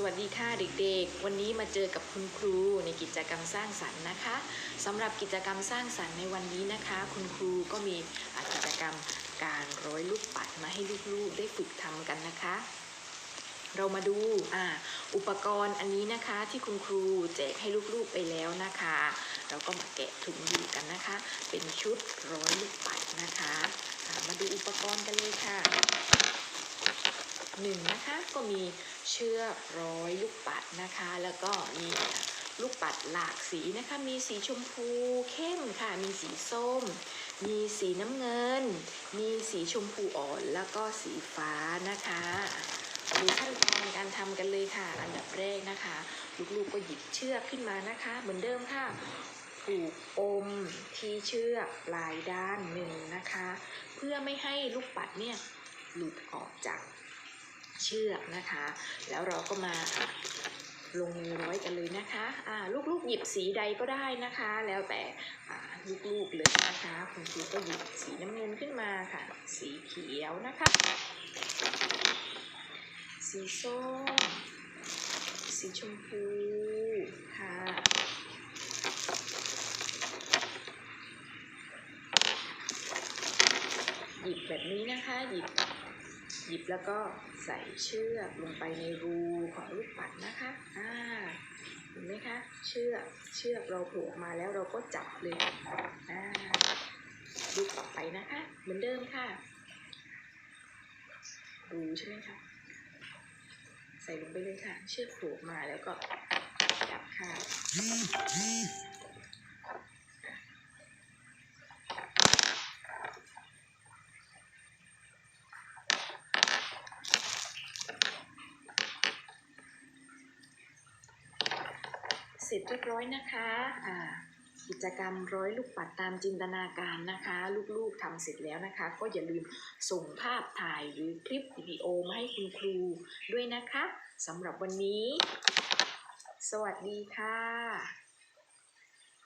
สวัสดีค่ะเด็กๆ วันนี้มาเจอกับคุณครูในกิจกรรมสร้างสรรค์นะคะสำหรับกิจกรรมสร้างสรรค์ในวันนี้นะคะ คุณครูก็มีกิจกรรมการร้อยลูกปัดมาให้ลูกๆได้ฝึกทำกันนะคะ เรามาดูอ่าอุปกรณ์อันนี้นะคะที่คุณครูแจกให้ลูกๆไปแล้วนะคะ เราก็มาแกะถุงดูกันนะคะ เป็นชุดร้อยลูกปัดนะคะ มาดูอุปกรณ์กันเลยค่ะ หนึ่งนะคะก็มีเชือกร้อยลูกปัดนะคะ แล้วก็มีลูกปัดหลากสีนะคะ มีสีชมพูเข้มค่ะ มีสีส้ม มีสีน้ำเงิน มีสีชมพูอ่อนแล้วก็สีฟ้านะคะดูขั้นตอนการทำกันเลยค่ะ อันดับแรกนะคะ ลูกๆก็หยิบเชือกขึ้นมานะคะ เหมือนเดิมค่ะผูกปมที่เชือกปลายด้านหนึ่งนะคะ เพื่อไม่ให้ลูกปัดเนี่ยหลุดออกจาก เชือกนะคะ แล้วเราก็มาลงมือร้อยกันเลยนะคะอ่าลูกๆหยิบสีใดก็ได้นะคะ แล้วแต่ลูกๆเลยนะคะคุณครูก็หยิบสีน้ำเงินขึ้นมาค่ะ สีเขียวนะคะ สีส้ม สีชมพูค่ะหยิบแบบนี้นะคะหยิบ หยิบแล้วก็ใส่เชือกลงไปในรูของลูกปัดนะคะ อ่า เห็นไหมคะ เชือก เชือกเราผล่ออกมาแล้วเราก็จับเลย อ่าลูต่อไปนะคะ เหมือนเดิมค่ะ รูใช่ไหมคะ ใส่ลงไปเลยค่ะ เชือกผล่ออกมาแล้วก็จับค่ะ เสร็จเรียบร้อยนะคะอ่ากิจกรรมร้อยลูกปัดตามจินตนาการนะคะ ลูกๆทำเสร็จแล้วนะคะ ก็อย่าลืมส่งภาพถ่ายหรือคลิปวิดีโอมาให้คุณครูด้วยนะคะสำหรับวันนี้ สวัสดีค่ะ